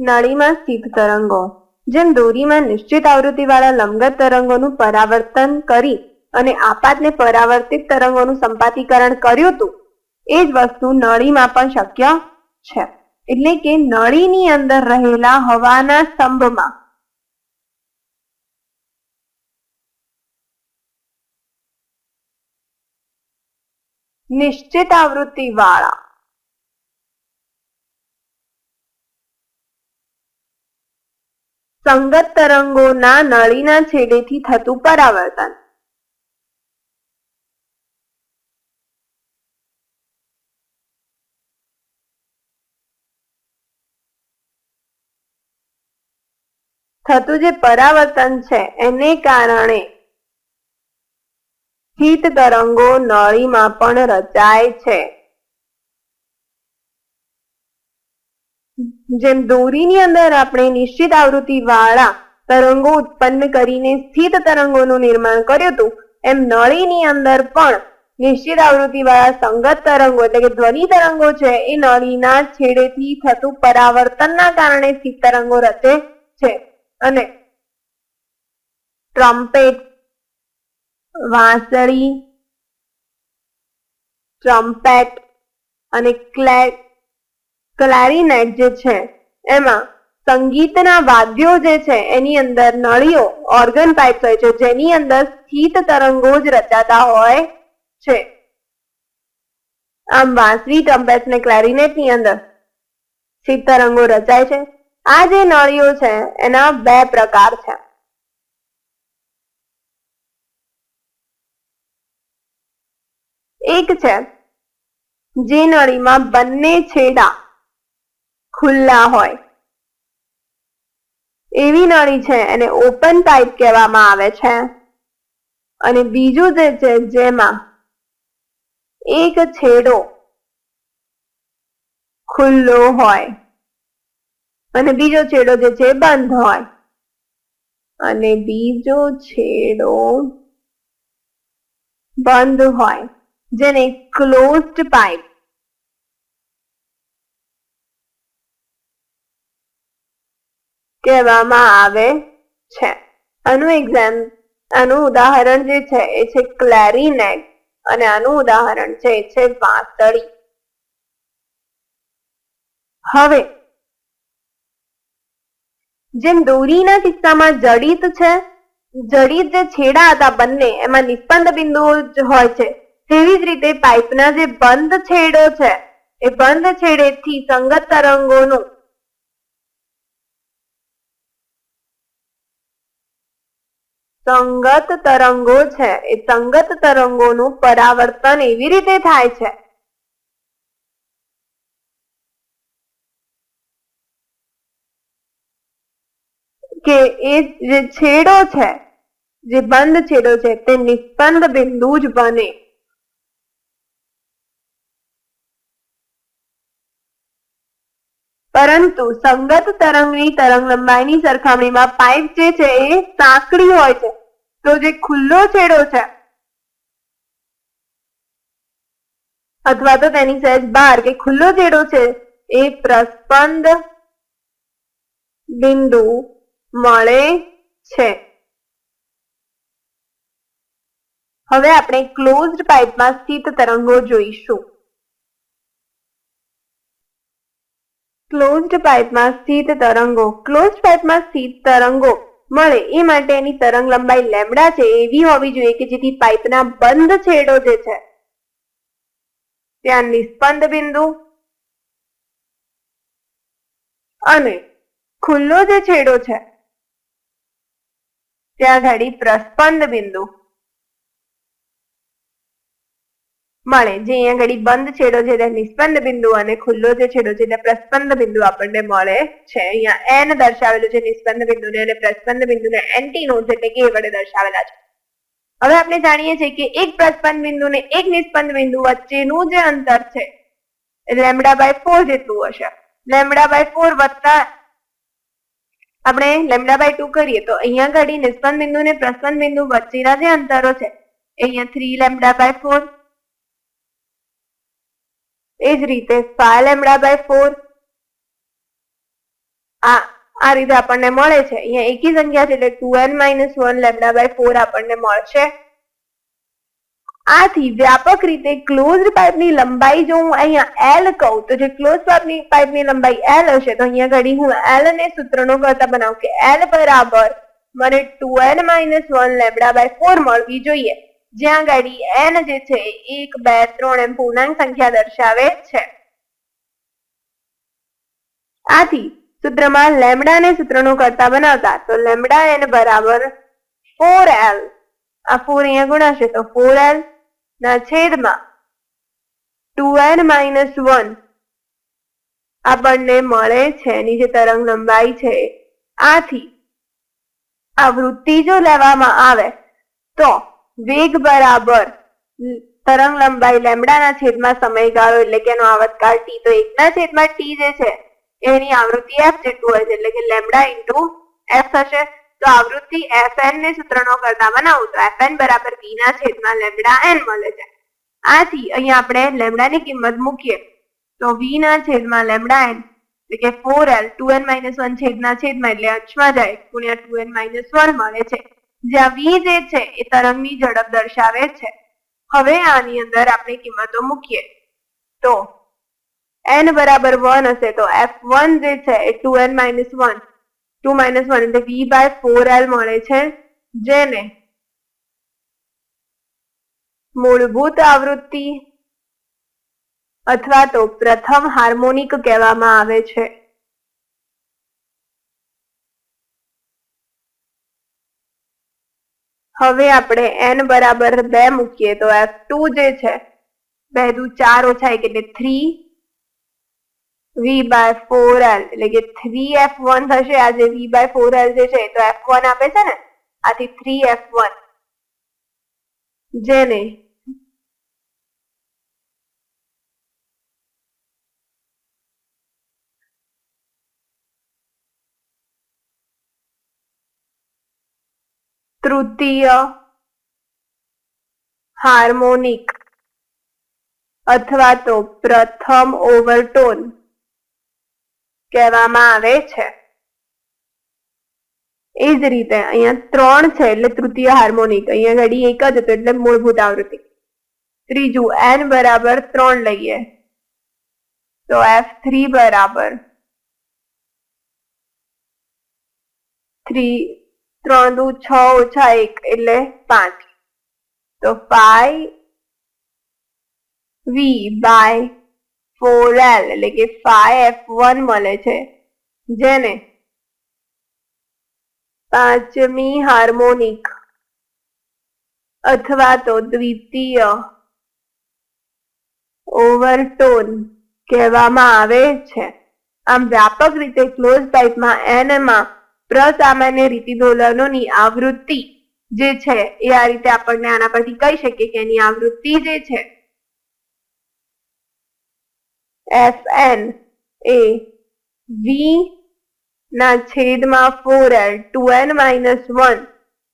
નળીમાં સ્થિત તરંગો, જેમ દોરીમાં નિશ્ચિત આવૃત્તિવાળા લંબગત તરંગોનું પરાવર્તન કરી અને આપાતને પરાવર્તિત તરંગોનું સંપાતીકરણ કર્યું હતું, એ જ વસ્તુ નળીમાં પણ શક્ય છે. એટલે કે નળીની અંદર રહેલા હવાના સ્તંભમાં. નિશ્ચિત આવૃત્તિ સંગત તરંગોના નળીના છેડેથી થતું પરાવર્તન. થતું જે પરાવર્તન છે, એને કારણે હિત તરંગો નળીમાં પણ રચાય છે. જેમ દોરીની અંદર આપણે નિશ્ચિત આવૃત્તિ વાળા તરંગો ઉત્પન્ન કરીને સ્થિત તરંગોનું નિર્માણ કર્યું હતું, એમ નળીની અંદર પણ નિશ્ચિત આવૃત્તિ વાળા સંગત તરંગો એટલે કે ધ્વનિ તરંગો છે, એ નળીના છેડેથી થતું પરાવર્તનના કારણે સ્થિત તરંગો રચે છે. અને ટ્રમ્પેટ, વાંસળી, ટ્રમ્પેટ અને ક્લે ક્લારીનેટ જે છે, એમાં સંગીતના વાદ્યો જે છે, એની અંદર નળીઓ ઓર્ગન પાઇપ્સ હોય છે, જેની અંદર સ્થિત તરંગો જ રચાતા હોય છે. આમ વાંસળી ટ્રમ્પેટ ને ક્લેરિનેટની અંદર સ્થિત તરંગો રચાય છે. આ જે નળીઓ છે, એના બે પ્રકાર છે. એક છે, જે નળીમાં બંને છેડા ખુલ્લા હોય. એવી નળી છે એને ઓપન પાઇપ કહેવામાં આવે છે. અને બીજું જે છે જેમાં એક છેડો ખુલ્લો હોય અને બીજો છેડો જે છે બંધ હોય. અને બીજો છેડો બંધ હોય, જેને ક્લોઝડ પાઇપ કહેવામાં આવે છે. આનું એક્ઝામ આનું ઉદાહરણ જે છે એ છે ક્લેરીનેટ અને આનું ઉદાહરણ છે એ છે વાંસળી. હવે, જેમ દોરીના કિસ્સામાં જડિત છે, જડિત જે છેડા હતા બંને, એમાં નિસ્પંદ બિંદુઓ જ હોય છે. તેવી જ રીતે પાઇપના જે બંધ છેડો છે, એ બંધ છેડેથી સંગત તરંગોનું સંગત તરંગો છે. એ સંગત તરંગોનું પરાવર્તન એવી રીતે થાય છે. કે એ જે છેડો છે, જે બંધ છેડો છે, તે નિસ્પંદ બિંદુ જ બને. પરંતુ સંગત તરંગની તરંગ લંબાઈની સરખામણીમાં પાઇપ જે છે એ સાંકડી હોય છે. તો જે ખુલ્લો છેડો છે, અથવા તો તેની સહેજ બહાર કે ખુલ્લો છેડો છે, એ પ્રસ્પંદ બિંદુ મળે છે. હવે આપણે ક્લોઝડ પાઇપમાં સ્થિત તરંગો જોઈશું. ક્લોઝડ પાઇપમાં સ્થિત તરંગો ક્લોઝડ પાઇપમાં સ્થિત તરંગો મળે. એ માટે એની તરંગ લંબાઈ લેમડા છે. એવી હોવી જોઈએ કે જેથી પાઇપના બંધ છેડો જે છે, ત્યાં નિસ્પંદ બિંદુ અને ખુલ્લો જે છેડો છે, ત્યાં ઘડી પ્રસ્પંદ બિંદુ મળે જે અહીંયા ઘડી બંધ છેડો છે ત્યાં નિસ્પંદ બિંદુ અને ખુલ્લો જે છેડો છે ત્યાં પ્રસ્પંદ બિંદુ આપણને મળે છે. અહીંયા એન દર્શાવેલું છે, નિસ્પંદ બિંદુને અને પ્રસ્પંદ બિંદુને એન્ટી નોડ્સ એટલે કે વડે દર્શાવેલા છે. હવે આપણે જાણીએ છીએ કે એક પ્રસ્પંદ બિંદુ ને એક નિસ્પંદ બિંદુ વચ્ચેનું જે અંતર છે લેમડા બાય ફોર જેટલું હશે. લેમડા બાય ફોર વત્તા આપણે લેમડા બાય ટુ કરીએ, તો અહીંયા ઘડી નિસ્પંદ બિંદુ ને પ્રસ્પંદ બિંદુ વચ્ચેના જે અંતરો છે અહીંયા થ્રી લેમડા બાય ફોર એ જ રીતે ફાઈવ લેમડા બાય ફોર આ આ રીતે આપણને મળે છે. અહીંયા એકી સંખ્યા છે એટલે two N minus one lambda by four આપણને મળશે. આથી વ્યાપક રીતે ક્લોઝ પાઇપની લંબાઈ જો હું અહીંયા એલ કહું, તો જે ક્લોઝ પાઇપની પાઇપની લંબાઈ એલ હશે, તો અહીંયા ઘડી હું એલ ને સૂત્રનો કરતા બનાવું કે એલ બરાબર મને two N minus one lambda by four મળવી જોઈએ. જ્યાં ગાડી એન જે છે, એક, બે, ત્રણ એમ પૂર્ણાંક સંખ્યા દર્શાવે છે. આથી સૂત્રમાં લેમડા ને સૂત્રનો કરતા બનાવતા, તો લેમડા એન બરાબર ફોર એલ આ ફોર અહીંયા ગુણાશે તો ફોર એલ ના છેદમાં ટુ એન માઇનસ વન આપણને મળે છે એની જે તરંગ લંબાઈ છે. આથી આ વૃત્તિ જો લેવામાં આવે, તો વેગ બરાબર. તરંગ લંબાઈ લેમડાના છેદમાં સમયગાળો એટલે કે એનો આવતકાળ ટી તો એકના છેદમાં ટી જે છે, એની આવૃત્તિ એફ જેટલું હોય છે, એટલે કે લેમડા ઇન્ટુ એફ થશે. તો આવૃત્તિ એફ એન ને સૂત્રનો કરતા બનાવું, તો એફ એન બરાબર વી ના છેદમાં લેમડા એન મળે છે. આથી અહીંયા આપણે લેમડાની કિંમત મૂકીએ. તો વી ના છેદમાં લેમડા એન એટલે કે four L two N minus one છેદના છેદમાં એટલે અંશમાં જાય, ગુણ્યા ટુ એન માઇનસ વન મળે છે. જ્યાં વી જે છે એ તરંગની ઝડપ દર્શાવે છે. હવે આની અંદર આપણે કિંમતો મૂકીએ. તો એન બરાબર વન હશે તો એફ વન જે છે એ two N minus one two minus one એટલે વી બાય ફોર એલ મળે છે. જેને મૂળભૂત આવૃત્તિ અથવા તો પ્રથમ હાર્મોનિક કહેવામાં આવે છે. હવે આપણે એન બરાબર બે મૂકીએ તો એફ જે છે, બે દુ ચાર ઓછા એક એટલે three V by four L એટલે કે થ્રી એફ વન થશે. આ જે વી બાય ફોર એલ જે છે તો એફ વન આપે છે ને? આથી થ્રી એફ વન જેને તૃતીય હાર્મોનિક અથવા તો પ્રથમ ઓવરટોન કહેવામાં આવે છે. એ જ રીતે અહીંયા ત્રણ છે એટલે તૃતીય હાર્મોનિક. અહીંયા ઘડી એક જ હતો એટલે મૂળભૂત આવૃત્તિ. ત્રીજું એન બરાબર ત્રણ લઈએ. તો એફ થ્રી બરાબર. થ્રી ત્રણ દુ છ ઓછા એક એટલે પાંચ. તો five V by four L એટલે કે ફાઈવ એફ વન મળે છે. જેને પાંચમી હાર્મોનિક અથવા તો દ્વિતીય ઓવરટોન કહેવામાં આવે છે. આમ વ્યાપક રીતે ક્લોઝ ટાઈપમાં એનમાં પ્રસામાન્ય રીતિદોલનોની આવૃત્તિ જે છે, એ આ રીતે આપણને આના પરથી કહી શકીએ કે એની આવૃત્તિ જે છે એફ એન એ વી ના છેદમાં four L two N minus one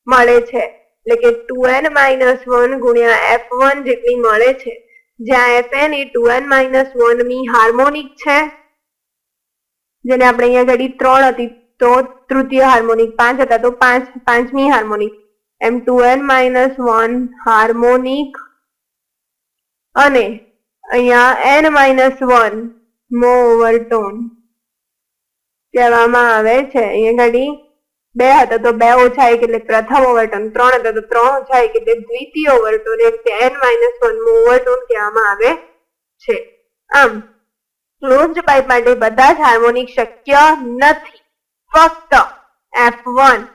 મળે છે. એટલે કે ટુ એન માઇનસ વન ગુણ્યા એફ વન જેટલી મળે છે. જ્યાં એફ એન એ ટુ એન માઇનસ વન મી હાર્મોનિક છે. જેને આપણે અહીંયા ઘડી ત્રણ હતી. તો તૃતીય હાર્મોનિક પાંચ હતા, તો પાંચ, પાંચમી હાર્મોનિક. એમ two N minus one harmonic. અને અહીંયા એન માઇનસ વન મો ઓવરટોન કહેવામાં આવે છે. અહીંયા ઘડી બે હતા, તો બે ઓછા એક એટલે પ્રથમ ઓવરટોન ત્રણ હતા, તો ત્રણ ઓછા એક એટલે દ્વિતીય ઓવરટોન એટલે એન માઇનસ વન મો ઓવરટોન કહેવામાં આવે છે. આમ ક્લોઝડ પાઇપ માટે બધા જ હાર્મોનિક શક્ય નથી. ફક્ત F one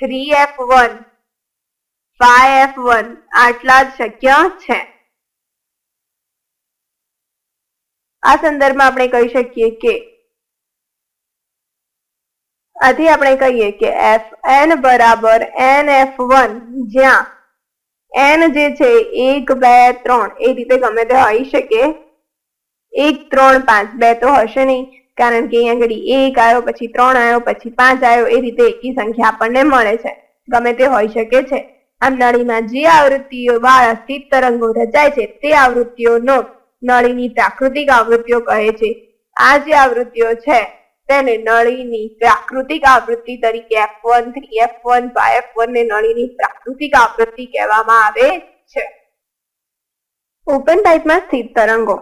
three F one five F one આટલા જ શક્ય છે. આ સંદર્ભમાં આપણે કહી શકીએ કે આથી આપણે કહીએ કે એફ એન બરાબર એન એફ વન જ્યાં એન જે છે એક, બે, ત્રણ એ રીતે ગમે તે હોઈ શકે. એક, ત્રણ, પાંચ બે તો હશે નહીં. કારણ કે અહીંયા આગળ એક આવ્યો, પછી ત્રણ આવ્યો, પછી પાંચ આવ્યો, એ રીતે એકી સંખ્યા આપણને મળે છે. ગમે તે હોઈ શકે છે. આમ નળીમાં જે આવૃત્તિઓ વાળા સ્થિત તરંગો રચાય છે, તે આવૃત્તિઓનો નળીની પ્રાકૃતિક આવૃત્તિઓ કહે છે. આ જે આવૃત્તિઓ છે, તેને નળીની પ્રાકૃતિક આવૃત્તિ તરીકે F one three F one by F one ને નળીની પ્રાકૃતિક આવૃત્તિ કહેવામાં આવે છે. ઓપન પાઇપમાં સ્થિત તરંગો.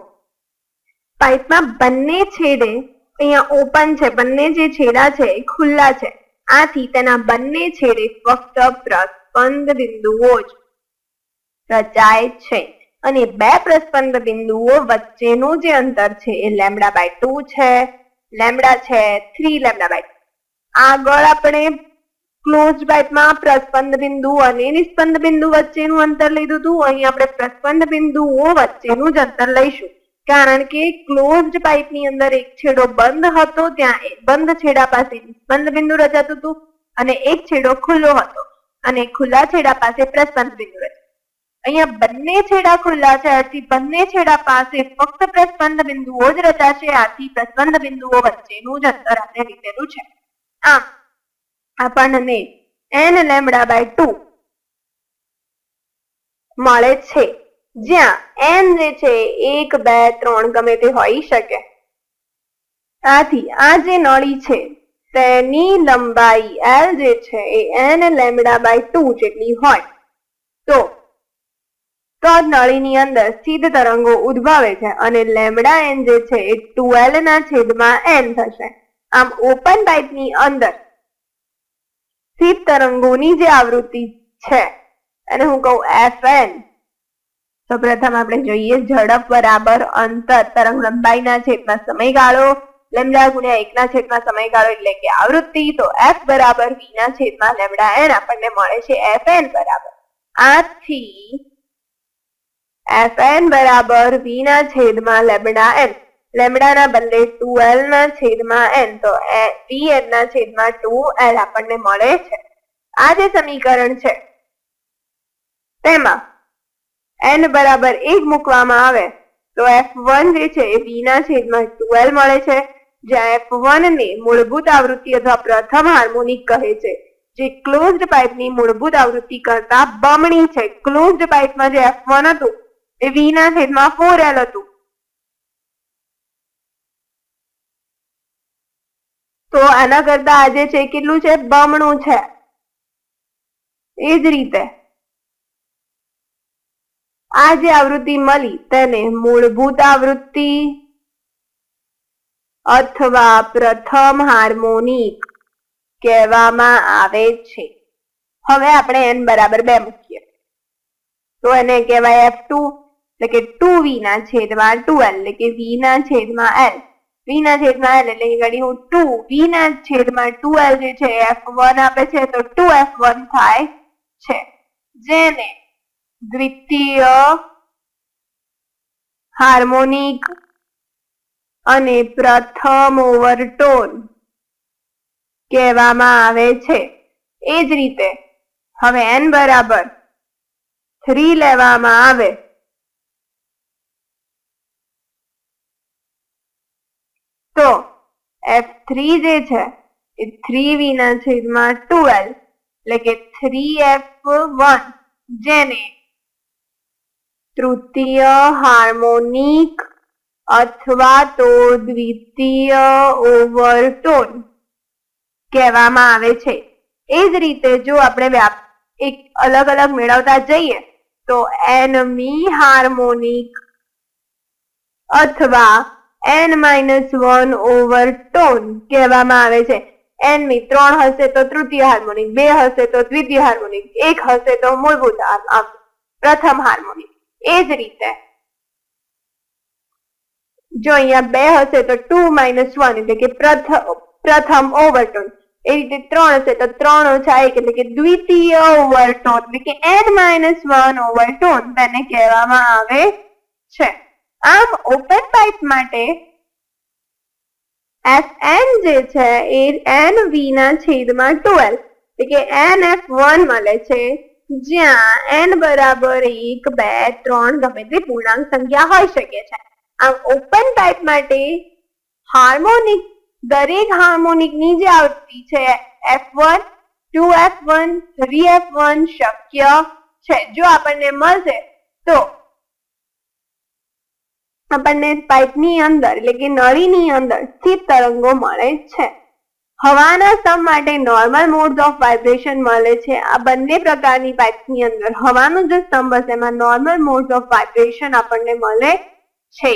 પાઇપમાં બંને છેડે અહીંયા ઓપન છે, બંને જે છેડા છે એ ખુલ્લા છે. આથી તેના બંને છેડે ફક્ત પ્રસ્પંદ બિંદુઓ જ રચાય છે અને બે પ્રસ્પંદ બિંદુઓ વચ્ચેનું જે અંતર છે એ લેમડા બાય ટુ છે, લેમડા છે થ્રી, લેમડા બાય આગળ આપણે ક્લોઝ બાઇટમાં પ્રસ્પંદ બિંદુ અને નિસ્પંદ બિંદુ વચ્ચેનું અંતર લીધું હતું. અહીં આપણે પ્રસ્પંદ બિંદુઓ વચ્ચેનું જ અંતર લઈશું. કારણ કે ક્લોઝડ પાઇપની અંદર એક છેડો બંધ હતો, ત્યાં બંધ છેડા પાસે નિસ્પંદ બિંદુ રચાતું હતું અને એક છેડો ખુલ્લો હતો અને ખુલ્લા છેડા પાસે પ્રસ્પંદ બિંદુ અહીંયા બંને છેડા ખુલ્લા છે, આથી બંને છેડા પાસે ફક્ત પ્રસ્પંદ બિંદુઓ જ રચાશે, આથી પ્રસ્પંદ બિંદુઓ વચ્ચેનું જ અંતર આપણે લીધેલું છે. આમ, આપણને એન લેમડા બાય ટુ મળે છે. જ્યાં n જે છે, એક, બે, ત્રણ ગમે તે હોઈ શકે. આથી આ જે નળી છે, તેની લંબાઈ l જે છે, એ n લેમડા બાય ટુ જેટલી હોય. તો તો નળીની અંદર સ્થિત તરંગો ઉદ્ભવે છે અને લેમડા એન જે છે, એ ટ્વેલ્વ ના છેદમાં એન થશે. આમ ઓપન પાઇપની અંદર સ્થિત તરંગોની જે આવૃત્તિ છે અને હું કહું એફ એન તો પ્રથમ આપણે જોઈએ ઝડપ બરાબર અંતર તરંગ લંબાઈના છેદમાં સમયગાળો. લેમડા ગુણ્યા એકના છેદમાં સમયગાળો એટલે કે આવૃત્તિ. તો એફ બરાબર વી ના છેદમાં લેમડા એન આપણને મળે છે એફ એન બરાબર. આથી એફ એન બરાબર વી ના છેદમાં લેમડા એન. લેમડાના બદલે ટુ એલ ના છેદમાં એન. તો વી એન ના છેદમાં ટુ એલ આપણને મળે છે. આ જે સમીકરણ છે, તેમાં એન બરાબર એક મૂકવામાં આવે, તો એફ વન જે છે એ વી ના છેદમાં ટુએલ મળે છે, જ્યાં એફ વન ને મૂળભૂત આવૃત્તિ અથવા પ્રથમ હાર્મોનિક કહે છે, જે ક્લોઝડ પાઇપની મૂળભૂત આવૃત્તિ કરતા બમણી છે. ક્લોઝડ પાઇપમાં જે એફ વન હતું, એ વી ના છેદમાં ફોર એલ હતું. તો આના કરતા આજે છે કેટલું છે? બમણું છે. એ જ રીતે. આ જે આવૃત્તિ મળી તેને મૂળભૂત આવૃત્તિ અથવા પ્રથમ હાર્મોનિક કહેવામાં આવે છે. હવે આપણે એન બરાબર બે મૂકીએ. તો એને કહેવાય એફ ટુ એટલે કે ટુ વી ના છેદમાં ટુ એલ એટલે કે વી ના છેદમાં એલ વી ના છેદમાં એલ એટલે ઘડી હું ટુ વી ના છેદમાં ટુ એલ જે છે એફ વન આપે છે, તો ટુ એફ વન થાય છે. જેને દ્વિતીય હાર્મોનિક અને પ્રથમ ઓવરટોન કહેવામાં આવે છે. એ જ રીતે હવે એન બરાબર થ્રી લેવામાં આવે. તો એફ થ્રી જે છે એ થ્રી વિના છેદમાં ટુવેલ એટલે કે થ્રી એફ વન જેને તૃતીય હાર્મોનિક અથવા તો દ્વિતીય ઓવરટોન કહેવામાં આવે છે. એ જ રીતે જો આપણે વ્યાપ, એક અલગ અલગ મેળવતા જઈએ, તો એન મી હાર્મોનિક અથવા N minus one overtone કહેવામાં આવે છે. એન મી ત્રણ હશે તો તૃતીય હાર્મોનિક, બે હશે તો દ્વિતીય હાર્મોનિક, એક હશે તો મૂળભૂત પ્રથમ હાર્મોનિક. એ જ રીતે. જો અહીંયા બે હશે તો ટુ માઇનસ વન એટલે કે પ્રથમ ઓવરટોન. એ રીતે ત્રણ હશે તો ત્રણ ઓછા એક એટલે કે દ્વિતીય ઓવરટોન એટલે કે એન માઇનસ વન ઓવરટોન તેને કહેવામાં આવે છે. આમ ઓપન પાઇપ માટે એફ એન જે છે એ એન વી ના છેદમાં ટ્વેલ્વ એટલે કે એન એફ વન મળે છે. જ્યાં એન બરાબર એક, બે, ત્રણ ગમે તે પૂર્ણાંક સંખ્યા હોઈ શકે છે. આમ ઓપન પાઇપ માટે હાર્મોનિક દરેક હાર્મોનિકની જે આવૃત્તિ છે F one two F one three F one શક્ય છે. જો આપણને મળશે, તો આપણને પાઇપની અંદર એટલે કે નળીની અંદર સ્થિત તરંગો મળે છે. હવાના સ્તંભ માટે નોર્મલ મોડ્સ ઓફ વાઇબ્રેશન મળે છે. આ બંને પ્રકારની પાઇપ્સની અંદર હવાનો જે સ્તંભ હશે એમાં નોર્મલ મોડ્સ ઓફ વાઇબ્રેશન આપણને મળે છે.